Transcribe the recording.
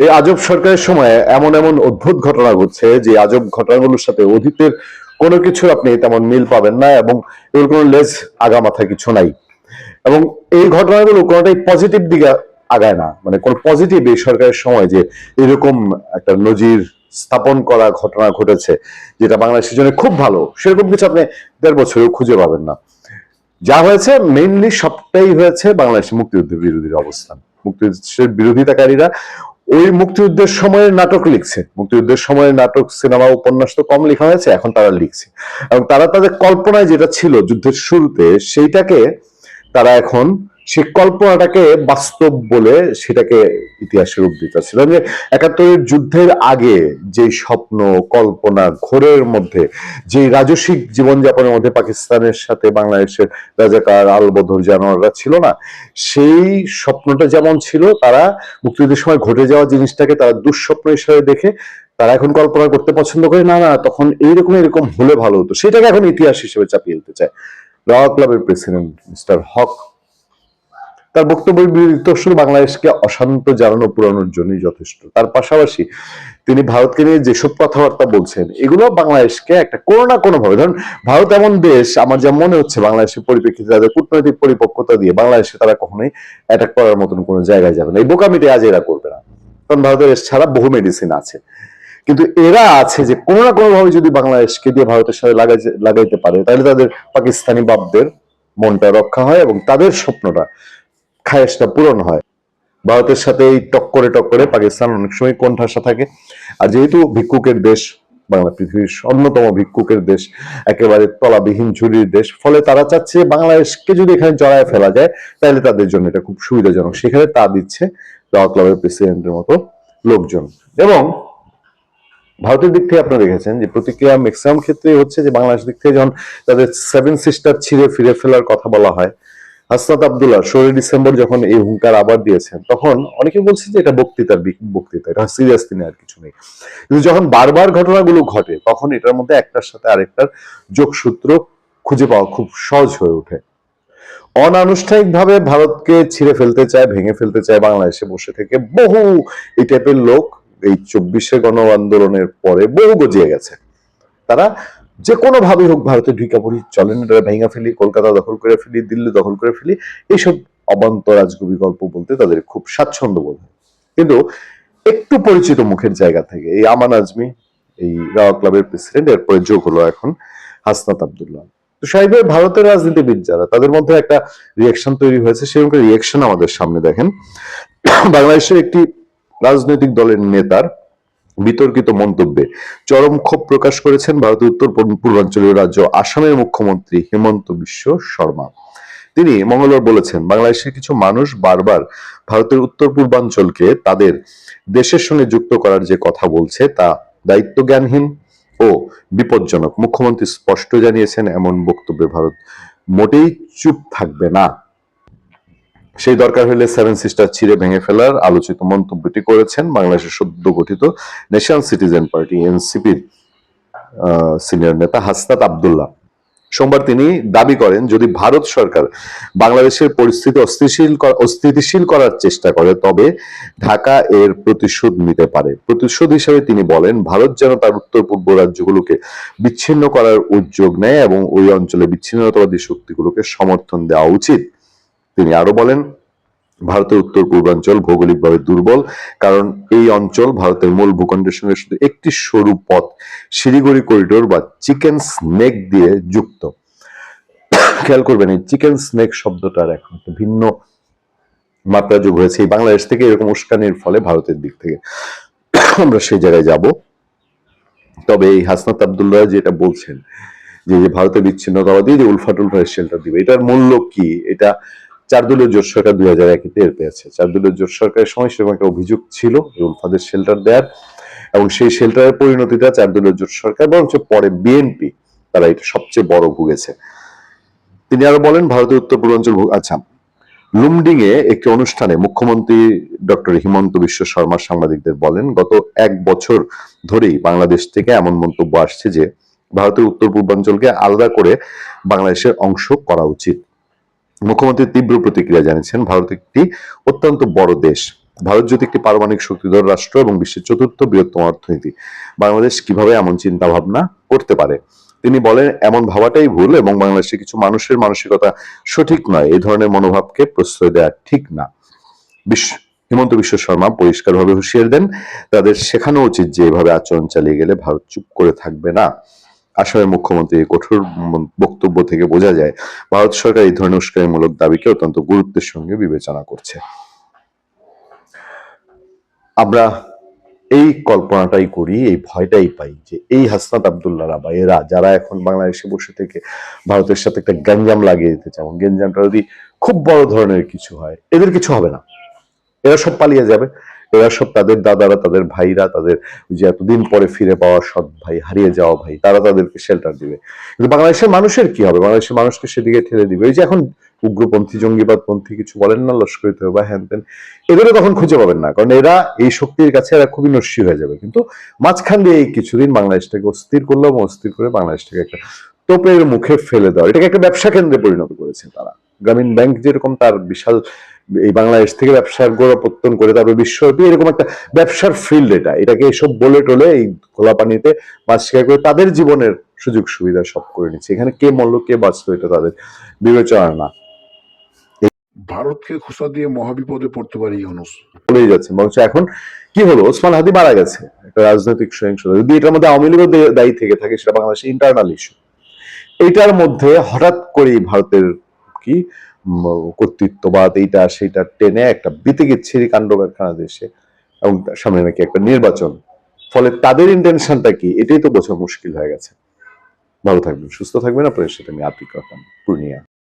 এই আজব সরকারের সময় এমন এমন অদ্ভুত ঘটনা ঘটছে যে আজব ঘটনাগুলোর সাথে অতীতের কোনো কিছু আপনি তেমন মিল পাবেন না এবং এগুলো কোনো লেজ আগা মাথা কিছু নাই। এবং এই ঘটনাগুলো কোনোটাই পজিটিভ দিকে আগায় না। মানে কোন পজিটিভ এই সরকারের সময় যে এরকম একটা নজির স্থাপন করা ঘটনা ঘটেছে, যেটা বাংলাদেশের জন্য খুব ভালো, সেরকম কিছু আপনি দেড় বছরেও খুঁজে পাবেন না। যা হয়েছে মেইনলি সবটাই হয়েছে বাংলাদেশের মুক্তিযুদ্ধের বিরোধীর অবস্থান। মুক্তিযুদ্ধের বিরোধিতাকারীরা ওই মুক্তিযুদ্ধের সময়ের নাটক লিখছে। মুক্তিযুদ্ধের সময়ের নাটক, সিনেমা, উপন্যাস তো কম লেখা হয়েছে, এখন তারা লিখছে। এবং তারা তাদের কল্পনায় যেটা ছিল যুদ্ধের শুরুতে, সেইটাকে তারা এখন সেই কল্পনাটাকে বাস্তব বলে সেটাকে ইতিহাসের রূপ দিতেছিলেন যে একাত্তরের যুদ্ধের আগে যে স্বপ্ন, কল্পনা, ঘোরের মধ্যে, যে রাজসিক জীবনযাপনের মধ্যে পাকিস্তানের সাথে বাংলাদেশের রাজাকার আলবদর জানোয়াররা ছিল না, সেই স্বপ্নটা যেমন ছিল, তারা মুক্তিযুদ্ধের সময় ঘটে যাওয়া জিনিসটাকে তারা দুঃস্বপ্ন হিসেবে দেখে, তারা এখন কল্পনা করতে পছন্দ করে, না না, তখন এইরকম এরকম হলে ভালো হতো। সেটাকে এখন ইতিহাস হিসেবে চাপিয়ে দিতে চায়। রাওয়া ক্লাবের প্রেসিডেন্ট মিস্টার হক তার বক্তব্যের বিরুদ্ধে শুধু বাংলাদেশকে অশান্ত জানানো পুরানোর জন্যই যথেষ্ট। তার পাশাপাশি তিনি ভারতকে নিয়ে যেসব কথাবার্তা বলছেন, এগুলো বাংলাদেশকে একটা কোনো না কোনো ভাবে ধরুন ভারত এমন দেশ, আমার যা মনে হচ্ছে বাংলাদেশের পরিপ্রেক্ষিতে তাদের কূটনৈতিক পরিপক্কতা দিয়ে বাংলাদেশে তারা কখনোই অ্যাটাক করার মতন কোনো জায়গায় যাবে না। এই বোকামিটি আজ এরা করবে না। কারণ ভারতের ছাড়া বহু মেডিসিন আছে। কিন্তু এরা আছে যে কোনো না কোনো ভাবে যদি বাংলাদেশকে দিয়ে ভারতের সাথে লাগাই লাগাইতে পারে, তাহলে তাদের পাকিস্তানি বাপদের মনটা রক্ষা হয় এবং তাদের স্বপ্নটা খায়েশটা পূরণ হয়। ভারতের সাথে এই টক্করে টক্করে পাকিস্তান অনেক সময় কোণঠাসা থাকে। আর যেহেতু ভিক্ষুকের দেশ, বাংলা পৃথিবীর অন্যতম ভিক্ষুকের দেশ, একেবারে তলাবিহীন ঝুড়ির দেশ, ফলে তারা চাচ্ছে বাংলাদেশকে যদি এখানে জড়ায় ফেলা যায়, তাহলে তাদের জন্য এটা খুব সুবিধাজনক। সেখানে তা দিচ্ছে রাওয়া ক্লাবের প্রেসিডেন্টের মতো লোকজন। এবং ভারতের দিক থেকে আপনারা দেখেছেন যে প্রতিক্রিয়া ম্যাক্সিমাম ক্ষেত্রে হচ্ছে যে বাংলাদেশ দিক থেকে যখন তাদের সেভেন সিস্টার ছিঁড়ে ফিরে ফেলার কথা বলা হয় হাসনাত আবদুল্লাহ, ষোলোই ডিসেম্বর যখন এই হুঙ্কার আবার দিয়েছেন, তখন অনেকে বলছে যে এটা বক্তৃতার বক্তৃতা, এটা সিরিয়াস তিনি আর কিছু নেই। কিন্তু যখন বারবার ঘটনাগুলো ঘটে, তখন এটার মধ্যে একটার সাথে আরেকটার যোগসূত্র খুঁজে পাওয়া খুব সহজ হয়ে ওঠে। অনানুষ্ঠানিকভাবে ভারতকে ছিঁড়ে ফেলতে চায়, ভেঙে ফেলতে চায় বাংলাদেশে বসে থেকে বহু এই টাইপের লোক এই চব্বিশে গণ আন্দোলনের পরে বহু গজিয়ে গেছে। তারা যে কোনো ভাবে হোক ভারতে ঢুকা পড়ি, চলেন এটা ভেঙে ফেলি, কলকাতা দখল করে ফেলি, দিল্লি দখল করে ফেলি, এইসব অবান্ত রাজকবি গল্প বলতে তাদের খুব স্বাচ্ছন্দ্য বোধ হয়। কিন্তু একটু পরিচিত মুখের জায়গা থেকে এই আমান আজমি, এই রাওয়া ক্লাবের প্রেসিডেন্ট, এরপরে যোগ হলো এখন হাসনাত আবদুল্লাহ। তো সাহেবের ভারতের রাজনীতিবিদ যারা, তাদের মধ্যে একটা রিয়াকশন তৈরি হয়েছে সেরকম রিয়াকশন আমাদের সামনে দেখেন। বাংলাদেশের একটি রাজনৈতিক দলের নেতার বিতর্কিত মন্তব্যে। চরম ক্ষোভ প্রকাশ করেছেন ভারতের উত্তর পূর্বাঞ্চলীয় রাজ্য আসামের মুখ্যমন্ত্রী হেমন্ত বিশ্ব শর্মা। তিনি মঙ্গলবার বলেছেন, বাংলাদেশের কিছু মানুষ বারবার ভারতের উত্তর পূর্বাঞ্চলকে তাদের দেশের সঙ্গে যুক্ত করার যে কথা বলছে তা দায়িত্ব জ্ঞানহীন ও বিপজ্জনক। মুখ্যমন্ত্রী স্পষ্ট জানিয়েছেন, এমন বক্তব্যে ভারত মোটেই চুপ থাকবে না। সেই দরকার হলে সেভেন সিস্টার ছিঁড়ে ভেঙে ফেলার আলোচিত মন্তব্যটি করেছেন বাংলাদেশের সদ্য গঠিত ন্যাশনাল সিটিজেন পার্টি এনসিপির সিনিয়র নেতা হাসনাত আবদুল্লাহ। সোমবার তিনি দাবি করেন, যদি ভারত সরকার বাংলাদেশের পরিস্থিতি অস্থিতিশীল অস্থিতিশীল করার চেষ্টা করে, তবে ঢাকা এর প্রতিশোধ নিতে পারে। প্রতিশোধ হিসেবে তিনি বলেন, ভারত যেন তার উত্তর পূর্ব রাজ্যগুলোকে বিচ্ছিন্ন করার উদ্যোগ নেয় এবং ওই অঞ্চলে বিচ্ছিন্নতাবাদী শক্তিগুলোকে সমর্থন দেওয়া উচিত। তিনি আরও বলেন, ভারতের উত্তর পূর্বাঞ্চল ভৌগোলিকভাবে দুর্বল, কারণ এই অঞ্চল ভারতের মূল ভূখণ্ডের সঙ্গে শুধু একটি সরু পথ, শিলিগুড়ি করিডোর বা চিকেন স্নেক দিয়ে যুক্ত। খেয়াল করবেন, এই চিকেন স্নেক শব্দটার এখন ভিন্ন মাত্রা যোগ হয়েছে। এই বাংলাদেশ থেকে এরকম উস্কানির ফলে ভারতের দিক থেকে। আমরা সেই জায়গায় যাব। তবে এই হাসনাত আবদুল্লাহ যেটা বলছেন, যে ভারতের বিচ্ছিন্নতাবাদী, যে উলফা টুলফা শেল্টার দিবে, এটার মূল্য কি? এটা চার দলীয় জোট সরকার দুই হাজার একে টের পেয়েছে। চার দলীয় জোট সরকারের সময় সেরকম একটা অভিযোগ ছিল উলফাদের শেল্টার দেওয়ার এবং সেই শেল্টারের পরিণতিটা চার দলীয় জোট সরকার বরঞ্চ পরে বিএনপি তারা এটা সবচেয়ে বড় ভুগেছে। তিনি আরও বলেন, ভারতের উত্তর পূর্বাঞ্চল আচ্ছা লুমডিং এ একটি অনুষ্ঠানে মুখ্যমন্ত্রী ডক্টর হিমন্ত বিশ্ব শর্মা সাংবাদিকদের বলেন, গত এক বছর ধরেই বাংলাদেশ থেকে এমন মন্তব্য আসছে যে, ভারতের উত্তর পূর্বাঞ্চলকে আলাদা করে বাংলাদেশের অংশ করা উচিত। মুখ্যমন্ত্রী তীব্র প্রতিক্রিয়া জানিয়েছেন, ভারত একটি অত্যন্ত বড় দেশ। ভারত যদি একটি পারমাণবিক শক্তিধর রাষ্ট্র এবং বিশ্বের চতুর্থ বৃহত্তম অর্থনীতি, বাংলাদেশ কীভাবে এমন চিন্তা ভাবনা করতে পারে? তিনি বলেন, এমন ভাবাটাই ভুল এবং বাংলাদেশে কিছু মানুষের মানসিকতা সঠিক নয় এই ধরনের মনোভাবকে প্রশ্রয় দেওয়া ঠিক না। বিশ্ব হিমন্ত বিশ্ব শর্মা পরিষ্কারভাবে হুঁশিয়ার দেন, তাদের শেখানো উচিত যে এভাবে আচরণ চালিয়ে গেলে ভারত চুপ করে থাকবে না। আসামের মুখ্যমন্ত্রী কঠোর বক্তব্য থেকে বোঝা যায়, ভারত সরকার এই ধরনের উস্কানিমূলক দাবিকে অত্যন্ত গুরুত্বের সঙ্গে বিবেচনা করছে। আমরা এই কল্পনাটাই করি, এই ভয়টাই পাই যে এই হাসনাত আবদুল্লাহরা বা এরা যারা এখন বাংলাদেশে বসে থেকে ভারতের সাথে একটা গ্যাঞ্জাম লাগিয়ে দিতে চান গ্যাঞ্জামটা যদি খুব বড় ধরনের কিছু হয়, এদের কিছু হবে না। এরা সব পালিয়ে যাবে। এরা সব তাদের দাদারা, তাদের ভাইরা, তাদের ওই যে এতদিন পরে ফিরে পাওয়া সৎ ভাই, হারিয়ে যাওয়া ভাই, তারা তাদেরকে শেল্টার দিবে। কিন্তু বাংলাদেশের মানুষের কি হবে? বাংলাদেশের মানুষকে সেদিকে ঠেলে দিবে। এই যে এখন উগ্রপন্থী, জঙ্গিবাদপন্থী কিছু বলেন না লস্করিত বা হ্যান ত্যান, এদেরও তখন খুঁজে পাবেন না। কারণ এরা এই শক্তির কাছে এরা খুবই নস্যি হয়ে যাবে। কিন্তু মাঝখান দিয়ে এই কিছুদিন বাংলাদেশটাকে অস্থির করল এবং অস্থির করে বাংলাদেশটাকে একটা তোপের মুখে ফেলে দেওয়া। এটাকে একটা ব্যবসা কেন্দ্রে পরিণত করেছে তারা। গ্রামীণ ব্যাংক যেরকম তার বিশাল এই বাংলাদেশ থেকে ব্যবসার গোড়াপত্তন করে তারপরে বিশ্বব্যাপী এরকম একটা ব্যবসার ফিল্ড এটা। এটাকে এসব বলে টলে এই খোলা পানিতে মাছ শিকার করে তাদের জীবনের সুযোগ সুবিধা সব করে নিচ্ছে। এখানে কে মরলো কে বাঁচলো এটা তাদের বিবেচনা। না ভারতকে খোসা দিয়ে মহাবিপদে পড়তে পারি ইউনুস। যাচ্ছে। বরঞ্চ এখন কি হলো? ওসমান হাদি মারা গেছে। একটা রাজনৈতিক সহিংসতা। যদি এটার মধ্যে আওয়ামী লীগও দায়ী থেকে থাকে সেটা বাংলাদেশের ইন্টারনাল ইস্যু এইটার মধ্যে হঠাৎ করেই ভারতের কি কর্তৃত্ববাদ, এইটা, সেইটা টেনে একটা বিতে গেছে কাণ্ড কারখানা দেশে এবং সামনে নাকি একটা নির্বাচন। ফলে তাদের ইন্টেনশনটা কি? এটাই তো বোঝা মুশকিল হয়ে গেছে। ভালো থাকবেন, সুস্থ থাকবেন। আপনাদের সাথে আমি আতিক রহমান পূর্ণিয়া।